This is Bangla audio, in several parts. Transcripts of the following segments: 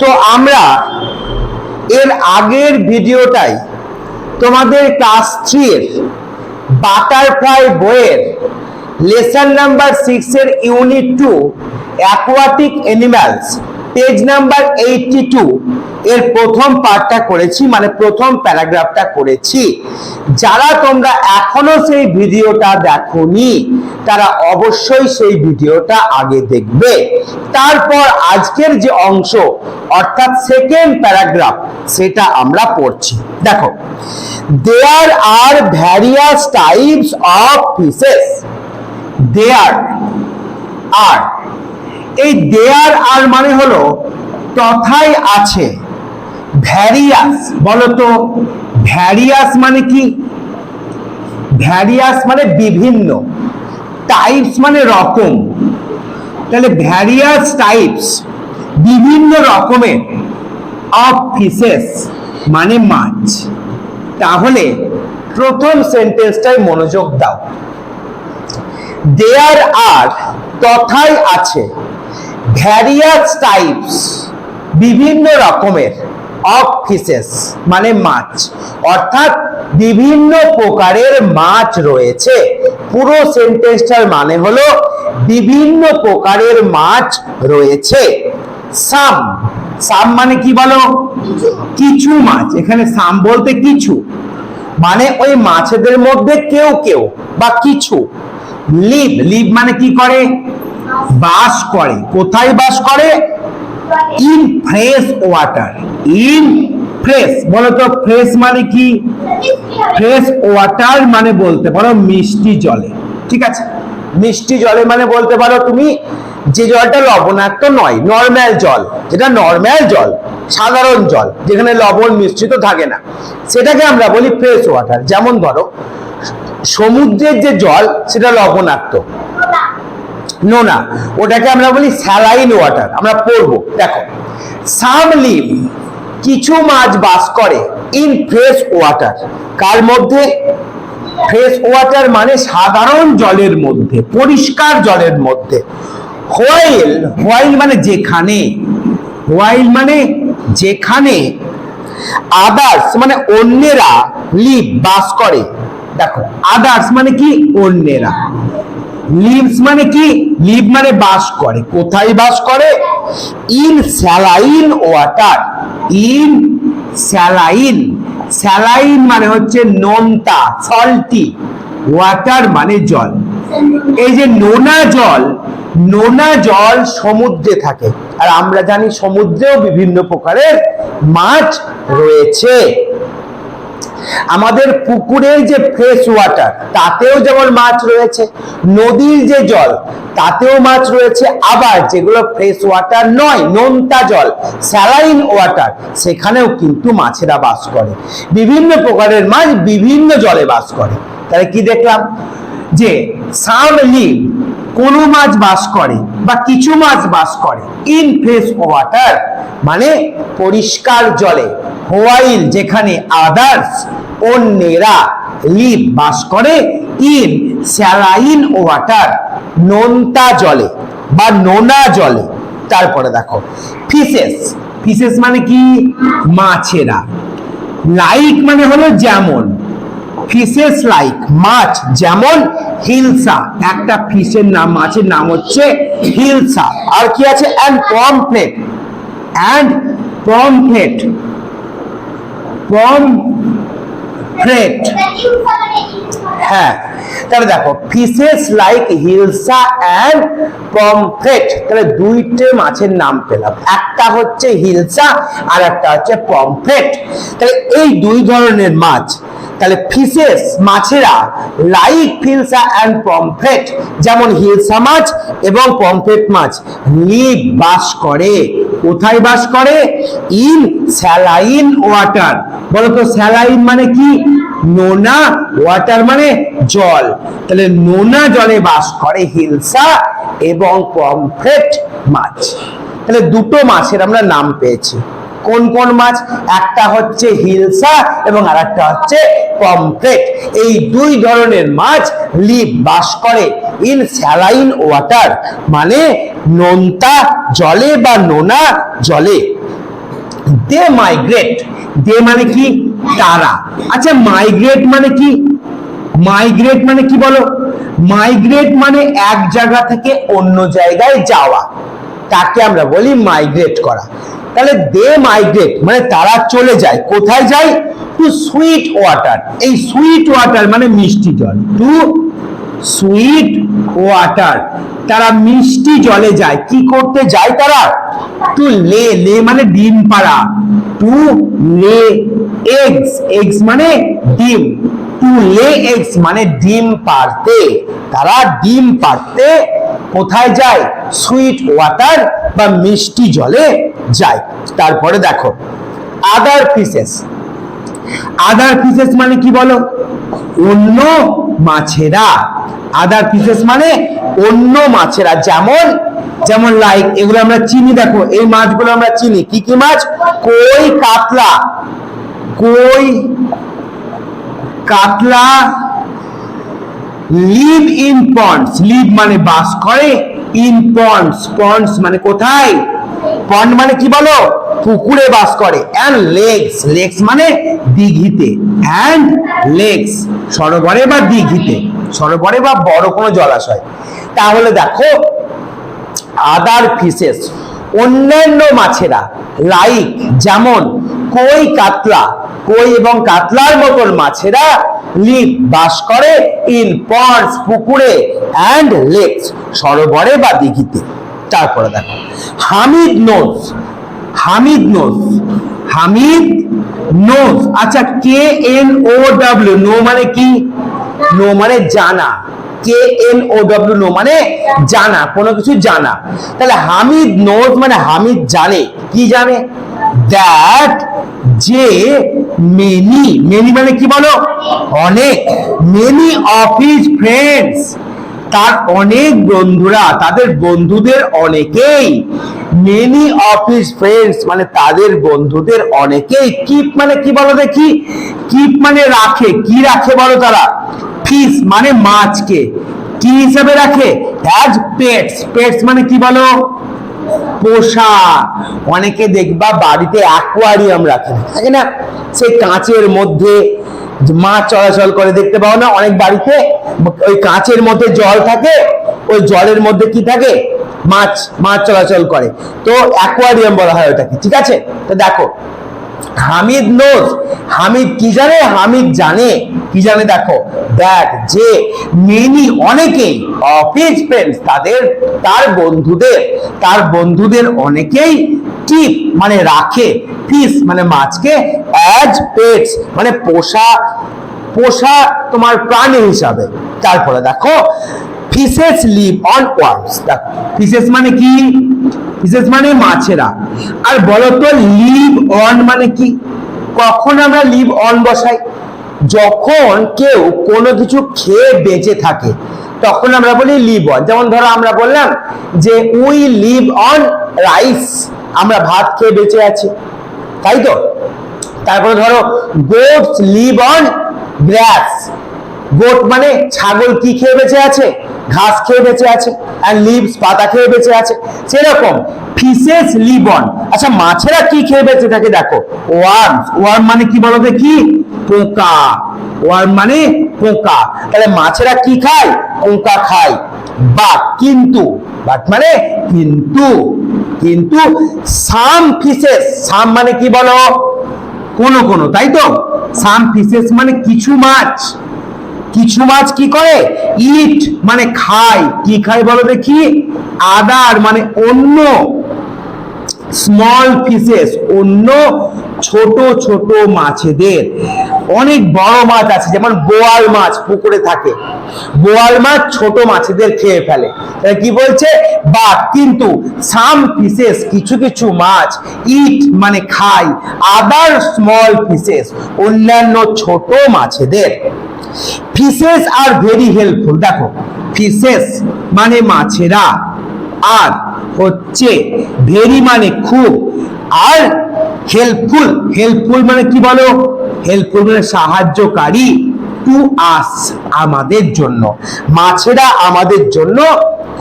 তো আমরা এর আগের ভিডিওটাই তোমাদের ক্লাস থ্রির বাটারফ্লাই বইয়ের লেসন নাম্বার সিক্সের unit two aquatic animals, page number eighty two এর প্রথম পার্টটা করেছি মানে প্রথম প্যারাগ্রাফটা করেছি। যারা তোমরা এখনও সেই ভিডিওটা দেখোনি, তারা অবশ্যই সেই ভিডিওটা আগে দেখবে। তারপর আজকের যে অংশ, অর্থাৎ সেকেন্ড প্যারাগ্রাফ সেটা আমরা পড়ছি। দেখো there are various types of fishes there are এই দেয়ার আর মানে হলো তথাই আছে। ভ্যারিয়াস, বলতো ভ্যারিয়াস মানে কি? ভ্যারিয়াস মানে বিভিন্ন, টাইপস মানে রকম। তাহলে ভ্যারিয়াস টাইপস, বিভিন্ন রকমের অফ ফিসেস মানে মাছ। তাহলে প্রথম সেন্টেন্সটাই মনোযোগ দাও। দেয়ার আর তথাই আছে ভ্যারিয়াস টাইপস, বিভিন্ন রকমের। অফ ফিসেস মানে মাছ। অর্থাৎ বিভিন্ন প্রকারের মাছ রয়েছে। পুরো সেন্টেন্সটার মানে হলো বিভিন্ন প্রকারের মাছ রয়েছে। সাম। সাম মানে কি বলো? কিছু মাছ। এখানে সাম বলতে কিছু। মানে ওই মাছেদের মধ্যে কেউ কেউ বা কিছু। লিভ। লিভ মানে কি করে? বাস করে। কোথায় বাস করে? In fresh water in fresh বলো তো ফ্রেশ মানে কি? ফ্রেশ ওয়াটার মানে বলতে পারো মিষ্টি জলে। ঠিক আছে? মিষ্টি জলে মানে বলতে পারো তুমি যে জলটা লবণাক্ত নয় নর্ম্যাল জল। যেটা নর্ম্যাল জল, সাধারণ জল, যেখানে লবণ মিশ্রিত থাকে না। সেটাকে আমরা বলি ফ্রেশ ওয়াটার যেমন ধরো, সমুদ্রের যে জল, সেটা লবণাক্ত। নোনা ওটাকে আমরা বলি স্যালাইন ওয়াটার আমরা পড়ব। দেখো। সাম লিভ কিছু মাছ বাস করে ইন ফ্রেশ ওয়াটার কার মধ্যে? ফ্রেশ ওয়াটার মানে সাধারণ জলের মধ্যে, পরিষ্কার জলের মধ্যে। হোয়াইল হোয়াইল মানে যেখানে। হোয়াইল মানে যেখানে আদার্স মানে অন্যেরা লিভ বাস করে। দেখো আদার্স মানে কি? অন্যেরা। লিভস মানে কি? লিভ মানে বাস করে। কোথায় বাস করে? In saline water in saline saline মানে হচ্ছে নোনতা সল্টি ওয়াটার মানে জল। এই যে নোনা জল নোনা জল সমুদ্রে থাকে। আর আমরা জানি সমুদ্রেও বিভিন্ন প্রকারের মাছ রয়েছে। আমাদের পুকুরের যে ফ্রেশ ওয়াটার তাতেও যেমন মাছ রয়েছে, নদীর যে জল, তাতেও মাছ রয়েছে। আবার যেগুলো ফ্রেশ ওয়াটার নয়, নোনতা জল স্যালাইন ওয়াটার সেখানেও কিন্তু মাছেরা বাস করে। বিভিন্ন প্রকারের মাছ বিভিন্ন জলে বাস করে। তাহলে কি দেখলাম? যে সাম কোনো মাছ বাস করে বা কিছু মাছ বাস করে ইন ফ্রেশ ওয়াটার মানে পরিষ্কার জলে। হোয়াইল, যেখানে আদার্স অন্যেরা লিভ বাস করে ইন স্যালাইন ওয়াটার, নোনতা জলে বা নোনা জলে। তারপরে দেখো ফিসেস ফিসেস মানে কি? মাছেরা। লাইক মানে হলো যেমন ফিশেস লাইক মাছ, যেমন হিলসা। একটা ফিশের নাম, মাছের নাম হচ্ছে হিলসা। আর কি আছে? And pomfret and pomfret pomfret হ্যাঁ তাহলে দেখো fishes like hilsa and pomfret তাহলে দুইটে মাছের নাম পেলাম। একটা হচ্ছে হিলসা আর একটা হচ্ছে পমফ্রেট তাহলে এই দুই ধরনের মাছ তাহলে ফিশেস মাছেরা লাইক ফিলসা অ্যান্ড পমফ্রেট যেমন হিলসা মাছ এবং পমফ্রেট মাছ। লিভ বাস করে, কোথায় বাস করে? ইন স্যালাইন ওয়াটার বলতো স্যালাইন মানে কি? নোনা ওয়াটার মানে জল। তাহলে নোনা জলে বাস করে হিলসা এবং পমফ্রেট মাছ। তাহলে দুটো মাছের আমরা নাম পেয়েছি। কোন কোন মাছ? একটা হচ্ছে হিলসা এবং আর একটা হচ্ছে পমফ্রেট এই দুই ধরনের মাছ লিভ বাস করে ইন স্যালাইন ওয়াটার মানে নোনতা জলে বা নোনা জলে। দে মাইগ্রেট দে মানে কি? তারা। আচ্ছা মাইগ্রেট মানে কি? মাইগ্রেট মানে কি বলো? মাইগ্রেট মানে এক জায়গা থেকে অন্য জায়গায় যাওয়া। তাকে আমরা বলি মাইগ্রেট করা। তাহলে দে মাইগ্রেট মানে তারা চলে যায়। কোথায় যায়? টু সুইট ওয়াটার এই সুইট ওয়াটার মানে মিষ্টি জল। টু সুইট ওয়াটার তারা মিষ্টি জলে যায়। কি করতে যায় তারা? টু লে লে মানে ডিম পাড়া। টু লে এগস এগস মানে ডিম। টু লে এগস মানে ডিম পারতে তারা ডিম পারতে কোথায় যায়? সুইট ওয়াটার বা মিষ্টি জলে যায়। তারপরে দেখো আদার ফিসেস আদার ফিসেস মানে কি বলো? অন্য মাছেরা। আদার ফিসেস মানে অন্য মাছেরা। যেমন যেমন লাইক এগুলো আমরা চিনি, দেখো, এই মাছগুলো আমরা চিনি। কি কি মাছ? কই কাতলা। কই কাতলা লিভ ইন পন্ডস লিভ মানে বাস করে ইন পন্ডস পন্ডস মানে কোথায়? পন্ড মানে কি বলো? পুকুরে বাস করে। অ্যান্ড লেগস লেগস মানে দিঘিতে। অ্যান্ড লেগস সরোবরে বা দিঘিতে। সরোবরে বা বড় কোনো জলাশয়। তাহলে দেখো আদার ফিশেস অন্যান্য মাছেরা লাইক যেমন কই কাতলা, কই এবং কাতলার মতন মাছেরা লিভ বাস করে ইন পন্ডস পুকুরে অ্যান্ড লেকস সরোবরে বা দিঘিতে। তারপরে দেখো, Hamid knows Hamid knows Hamid knows আচ্ছা K N O W know মানে কি? নো মানে জানা K N O W know মানে জানা, কোনো কিছু জানা। তাহলে হামিদ নোজ মানে হামিদ জানে, কি জানে? দ্যাট যে মেনি মেনি মানে কি বলো? অনেক মেনি অফ হিজ ফ্রেন্ডস তার অনেক বন্ধুরা, তাদের বন্ধুদের অনেকেই মেনি অফ হিজ ফ্রেন্ডস মানে তাদের বন্ধুদের অনেকেই কিপ মানে কি বলো দেখি? কিপ মানে রাখে। কি রাখে বলো তারা? ফিস মানে মাছকে। কি হিসাবে রাখে? অ্যাজ পেটস পেটস মানে কি বলো? পোষা। অনেকে দেখবা বাড়িতে অ্যাকোয়ারিয়াম রাখে। থাকে না? সেই কাঁচের মধ্যে মাছ চলাচল করে, দেখতে পাও না? অনেক বাড়িতে ওই কাঁচের মধ্যে জল থাকে, ওই জলের মধ্যে কি থাকে? মাছ মাছ চলাচল করে। তো অ্যাকোয়ারিয়াম বলা হয় ওটাকে, ঠিক আছে? তো দেখো হামিদ নোজ। হামিদ কি জানে? হামিদ জানে। কি জানে দেখো? দ্যাট যে মেনি অনেকেই, অফিস ফ্রেন্ডস তাদের, তার বন্ধুদের তার বন্ধুদের অনেকেই টিপ মানে রাখে ফিস মানে মাছকে অ্যাজ পেটস মানে পোষা পোষা তোমার প্রাণী হিসাবে। তারপরে দেখো ফিশেস লিভ অন ওয়ার্মস দেখো ফিশেস মানে কি? ফিশেস মানে মাছেরা। আর বলো তো লিভ অন মানে কি? কখন আমরা লিভ অন বসাই? যখন কেউ কোনো কিছু খেয়ে বেঁচে থাকে, তখন আমরা বলি লিভ অন। যেমন ধরো, আমরা বললাম যে, উই লিভ অন রাইস। আমরা ভাত খেয়ে বেঁচে আছি। তাই তো? তারপরে ধরো, goats live on grass. Goat মানে ছাগল কি খেয়ে বেঁচে আছে? ঘাস খেয়ে বেঁচে আছে আর লিভস পাতা খেয়ে বেঁচে আছে। সেরকম ফিশেস লিবন আচ্ছা মাছেরা কি খেয়ে বেঁচে থাকে দেখো? ওয়ার্মস ওয়ার্ম মানে কি বলো দেখি? পোকা। ওয়ার্ম মানে পোকা। তাহলে মাছেরা কি খায়? পোকা খায়। বাট কিন্তু বাট মানে কিন্তু। কিন্তু সাম ফিশেস সাম মানে কি বলো? কোন কোন, তাই তো? সাম ফিশেস মানে কিছু মাছ। কিছু মাছ কি করে? ইট মানে খায়। কি খায় বলো দেখি? আদার মানে অন্য স্মল ফিশেস অন্য ছোট ছোট মাছেদের। অনেক বড় মাছ আছে, যেমন বোয়াল মাছ পুকুরে থাকে। বোয়াল মাছ ছোট মাছেদের খেয়ে ফেলে। কি বলছে? বা কিন্তু সাম ফিশেস কিছু কিছু মাছ ইট মানে খায়। আদার স্মল ফিশেস অন্যান্য ছোট মাছেদের। ফিশেস আর ভেরি হেল্পফুল দেখো ফিশেস মানে মাছেরা, আর হচ্ছে ভেরি মানে খুব, আর হেল্পফুল হেল্পফুল মানে কি বলো? হেল্পফুল মানে সাহায্যকারী টু আস আমাদের জন্য। মাছেরা আমাদের জন্য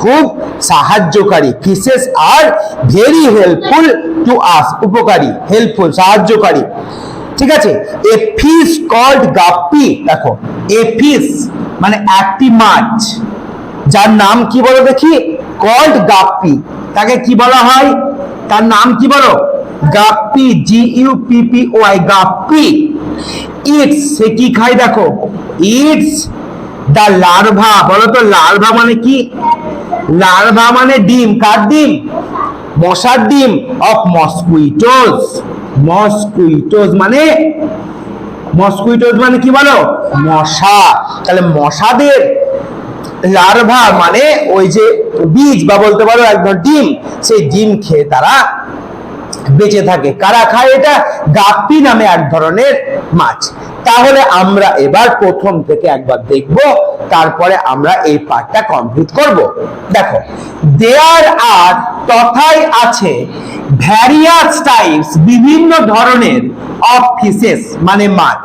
খুব সাহায্যকারী। Fishes are very helpful to us উপকারী হেল্পফুল সাহায্যকারী। ঠিক আছে? এ ফিশ কল্ড গাপ্পি, দেখো এ ফিশ মানে একটি মাছ, যার নাম কি বলো দেখি? Called guppy. তাকে কি বলা হয়? তার নাম কি বলো? Guppy G U P P Y guppy. It's সে কি খায় দেখো? ইটস দা লার্ভা বলো তো লার্ভা মানে কি? লার্ভা মানে ডিম। কার ডিম? মশার ডিম। অফ মসকুইটোজ মসকুইটোজ মানে মসকুইটোজ মানে কি বলো? মশা। তাহলে মশাদের লার্ভা মানে ওই যে বীজ বা বলতে পারো একদম ডিম, সেই ডিম খেয়ে তারা বেঁচে থাকে। কারা খায় এটা? গাপ্পি নামে এক ধরনের মাছ। তাহলে আমরা এবার প্রথম থেকে একবার দেখব, তারপরে আমরা এই পার্টটা কমপ্লিট করব। দেখো দেয়ার আর তথাই আছে ভ্যারিয়াস টাইপস বিভিন্ন ধরনের অফ ফিশেস মানে মাছ।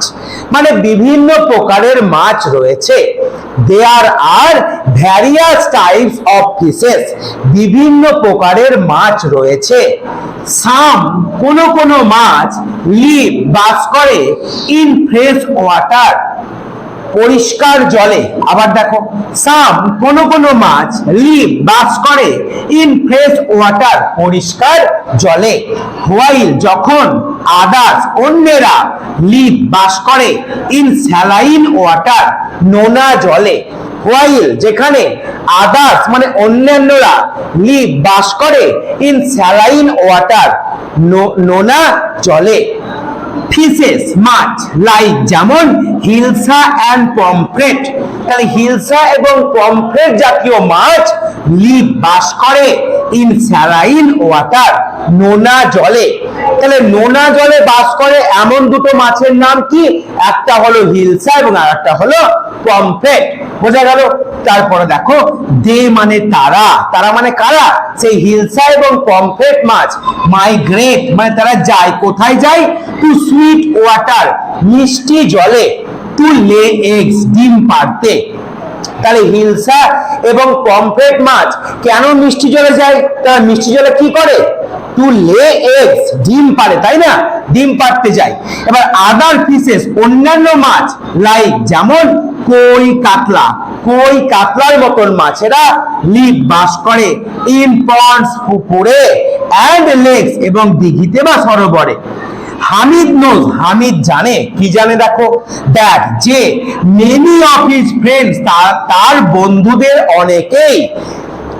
মানে বিভিন্ন প্রকারের মাছ রয়েছে। There are various types of fishes বিভিন্ন প্রকারের মাছ রয়েছে। সাম কোন কোন মাছ লিভ বাস করে ইন ফ্রেশ ওয়াটার পরিষ্কার জলে। আবার দেখো সাম কোন কোন মাছ লিভ বাস করে ইন ফ্রেশ ওয়াটার পরিষ্কার জলে। হোয়াইল যখন আদার্স অন্যেরা লিভ বাস করে ইন স্যালাইন ওয়াটার নোনা জলে। হোয়াইল যেখানে আদার্স মানে অন্যান্যরা লিভ বাস করে ইন স্যালাইন ওয়াটার নোনা জলে। ফিশেস মাছ লাইক যেমন হিলসা অ্যান্ড পমফ্রেট তাহলে হিলসা এবং পমফ্রেট জাতীয় মাছ লিভ বাস করে ইন স্যালাইন ওয়াটার নোনা জলে। তাহলে নোনা জলে বাস করে এমন দুটো মাছের নাম কি? একটা হলো হিলসা এবং আর একটা হলো পমফ্রেট। বোঝা গেল? তারপরে দেখো, দে মানে তারা। তারা মানে কারা? সেই হিলসা এবং পমফ্রেট মাছ। মাইগ্রেট মানে তারা যায়, কোথায় যায়? টু সুইট ওয়াটার, মিষ্টি জলে। টু লে এগস, ডিম পারতে তাহলে হিলসা এবং পমফ্রেট মাছ কেন মিষ্টি জলে যায়? তারা মিষ্টি জলে কি করে? টু লে এগস ডিম পারে তাই না? ডিম পারতে যায় এবার আদার ফিশেস অন্যান্য মাছ লাইক যেমন কই কাতলা, কই কাতলার মতন মাছেরা লিভ বাস করে ইন পন্ডস পুকুরে অ্যান্ড লেকস এবং দিঘিতে বা সরোবরে। হামিদ নোজ হামিদ জানে, কি জানে দেখো? দ্যাট যে মেনি অফ হিজ ফ্রেন্ডস তার বন্ধুদের অনেকেই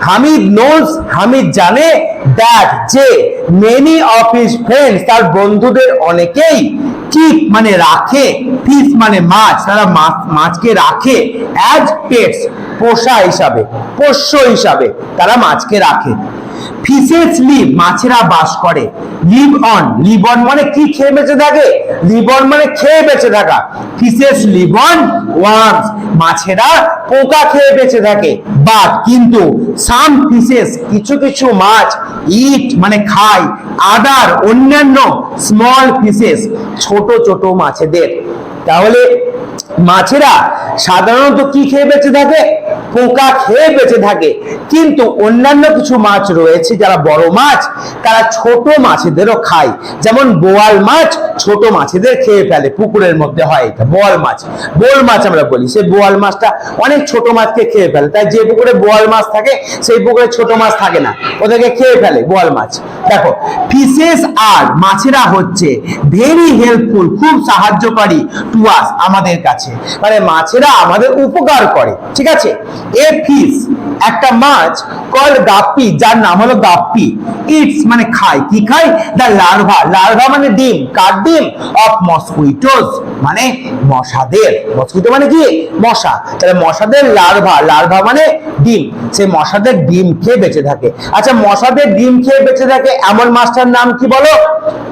হামিদ নোজ হামিদ জানে দ্যাট যে মেনি অফ হিজ ফ্রেন্ডস তার বন্ধুদের অনেকেই কিপ মানে রাখে ফিস মানে মাছ, তারা মাছ, মাছকে রাখে অ্যাজ পেটস পোষা হিসাবে, পোষ্য হিসাবে তারা মাছকে রাখে। ফিশেস লিভ মাছেরা বাস করে। লিভ অন লিভ অন মানে কি খেয়ে বেঁচে থাকে? লিভ অন মানে খেয়ে বেঁচে থাকা। লিভ অন ওয়ার্মস, মাছেরা পোকা খেয়ে বেঁচে থাকে। কিন্তু সাম কিছু কিছু মাছ ইট মানে খায়, আদার অন্যান্য স্মল ফিশেস ছোট ছোট মাছেদের। তাহলে মাছেরা সাধারণত কি খেয়ে বেঁচে থাকে? পোকা খেয়ে বেঁচে থাকে। কিন্তু অন্যান্য কিছু মাছ রয়েছে, যারা বড় মাছ, তারা ছোট মাছেদেরও খায়। যেমন বোয়াল মাছ ছোট মাছেদের খেয়ে ফেলে, পুকুরের মধ্যে হয় এটা, বোয়াল মাছ। বোয়াল মাছ আমরা বলি, সেই বোয়াল মাছটা অনেক ছোট মাছকে খেয়ে ফেলে। তাই যে পুকুরে বোয়াল মাছ থাকে, সেই পুকুরে ছোট মাছ থাকে না। ওদেরকে খেয়ে ফেলে বোয়াল মাছ। দেখো ফিশেস আর মাছেরা হচ্ছে ভেরি হেল্পফুল খুব সাহায্যকারী টু আস আমাদের কাছে। মানে মাছেরা আমাদের উপকার করে, ঠিক আছে? এ ফিশ একটা মাছ কল গাপ্পি, যার নাম হলো গাপ্পি। ইটস মানে খায়। কি খায়? দা লার্ভা লার্ভা মানে ডিম। কার ডিম? অফ মসকুইটোজ মানে মশাদের। মসকুইটো মানে কি? মশা। তাহলে মশাদের লার্ভা লার্ভা মানে ডিম। সেই মশাদের ডিম খেয়ে বেঁচে থাকে। আচ্ছা মশাদের ডিম খেয়ে বেঁচে থাকে এমন মাছটার নাম কি বলো?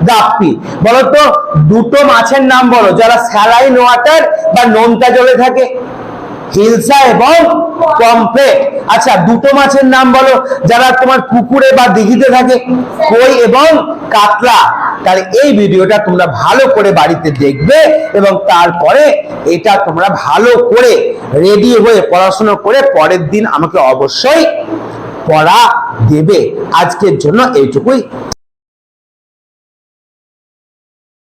গাপ্পি। বলো তো, দুটো মাছের নাম বলো, যারা স্যালাইন ওয়াটার বা নোনতা জলে থাকে। হিলসা এবং পমফ্রেট আচ্ছা দুটো মাছের নাম বলো, যারা তোমার পুকুরে বা দিঘিতে থাকে, কই এবং কাতলা। তাহলে এই ভিডিওটা তোমরা ভালো করে বাড়িতে দেখবে এবং তারপরে এটা তোমরা ভালো করে রেডি হয়ে পড়াশোনা করে পরের দিন আমাকে অবশ্যই পড়া দেবে। আজকের জন্য এইটুকুই।